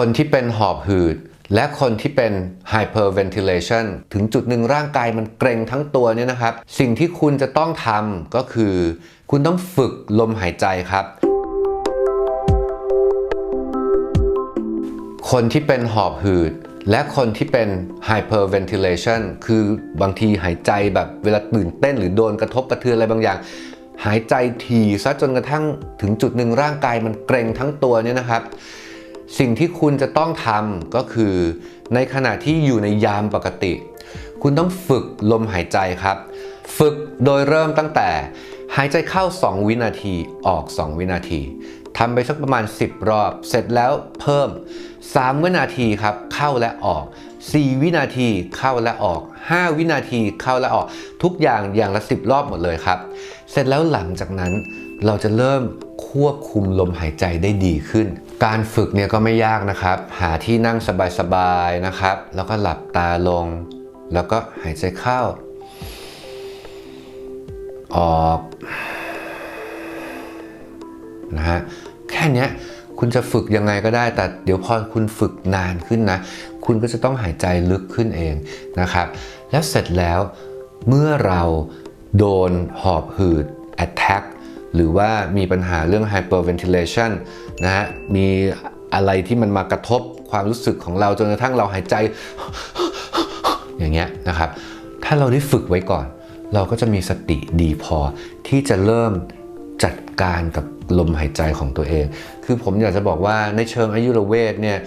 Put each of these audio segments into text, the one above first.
คนที่เป็นหอบหืด และคนที่เป็น hyperventilation ถึงจุดหนึ่งร่างกายมันเกร็งทั้งตัวเนี่ยนะครับ สิ่งที่คุณจะต้องทำก็คือ คุณต้องฝึกลมหายใจครับ คนที่เป็นหอบหืดและคนที่เป็น hyperventilation คือบางทีหายใจแบบเวลาตื่นเต้นหรือโดนกระทบกระเทือนอะไรบางอย่าง หายใจทีซะจนกระทั่งถึงจุดหนึ่งร่างกายมันเกร็งทั้งตัวเนี่ยนะครับ สิ่งที่คุณจะต้องทำก็คือ ในขณะที่อยู่ในยามปกติ คุณต้องฝึกลมหายใจครับ ฝึกโดยเริ่มตั้งแต่ หายใจเข้า 2 วินาทีออก 2 วินาทีทำไปสักประมาณ 10 รอบ เสร็จแล้วเพิ่ม 3 วินาทีครับ เข้าและออก 4 วินาทีเข้าและออก 5 วินาทีเข้าและออก ทุกอย่างอย่างละ 10 รอบหมดเลยครับ เสร็จแล้วหลังจากนั้นเราจะเริ่มควบคุมลมหายใจได้ดีขึ้น การฝึกเนี่ยก็ไม่ยากนะครับ หาที่นั่งสบายๆนะครับ แล้วก็หลับตาลง แล้วก็หายใจเข้า ออกนะฮะแค่นี้คุณจะฝึกยังไงก็ได้ แต่เดี๋ยวพอคุณฝึกนานขึ้นนะ คุณก็จะต้องหายใจลึกขึ้นเองนะครับ แล้วเสร็จแล้วเมื่อเราโดนหอบหืด attack หรือว่ามีปัญหาเรื่อง hyperventilation นะฮะ มีอะไรที่มันมากระทบความรู้สึกของเราจนกระทั่งเราหายใจ อย่างเงี้ยนะครับ ถ้าเราได้ฝึกไว้ก่อน เราก็จะมีสติดีพอที่จะเริ่มจัดการกับลมหายใจของตัวเอง คือผมอยากจะบอกว่าในเชิงอายุรเวทเนี่ย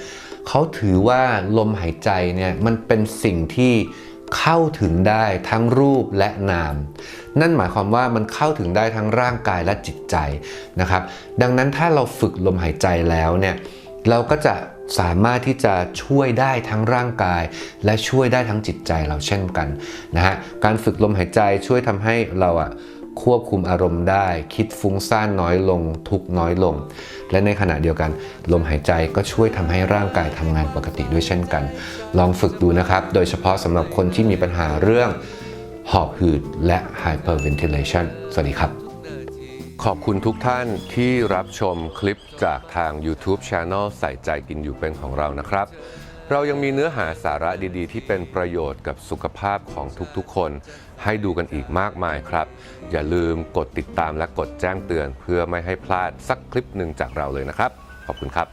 เขาถือว่าลมหายใจเนี่ยมันเป็นสิ่งที่ เข้าถึงได้ทั้งรูปและนาม นั่นหมายความว่ามันเข้าถึงได้ทั้งร่างกายและจิตใจนะครับ ดังนั้นถ้าเราฝึกลมหายใจแล้วเนี่ยเราก็จะสามารถที่จะช่วยได้ทั้งร่างกาย และช่วยได้ทั้งจิตใจเราเช่นกันนะฮะการฝึกลมหายใจช่วยทำให้เราอะ ควบคุมอารมณ์ได้ คิดฟุ้งซ่านน้อยลง ทุกน้อยลง และในขณะเดียวกัน ลมหายใจก็ช่วยทำให้ร่างกายทำงานปกติด้วยเช่นกัน ลองฝึกดูนะครับ โดยเฉพาะสำหรับคนที่มีปัญหาเรื่องหอบหืดและ hyperventilation สวัสดีครับ ขอบคุณทุกท่านที่รับชมคลิปจากทาง YouTube Channel ใส่ใจกินอยู่เป็นของเรานะครับ เรายังมีเนื้อหาสาระดีๆ ที่เป็นประโยชน์กับสุขภาพของทุกๆ คน ให้ดูกันอีกมากมายครับ อย่าลืมกดติดตามและกดแจ้งเตือน เพื่อไม่ให้พลาดสักคลิปหนึ่งจากเราเลยนะครับ ขอบคุณครับ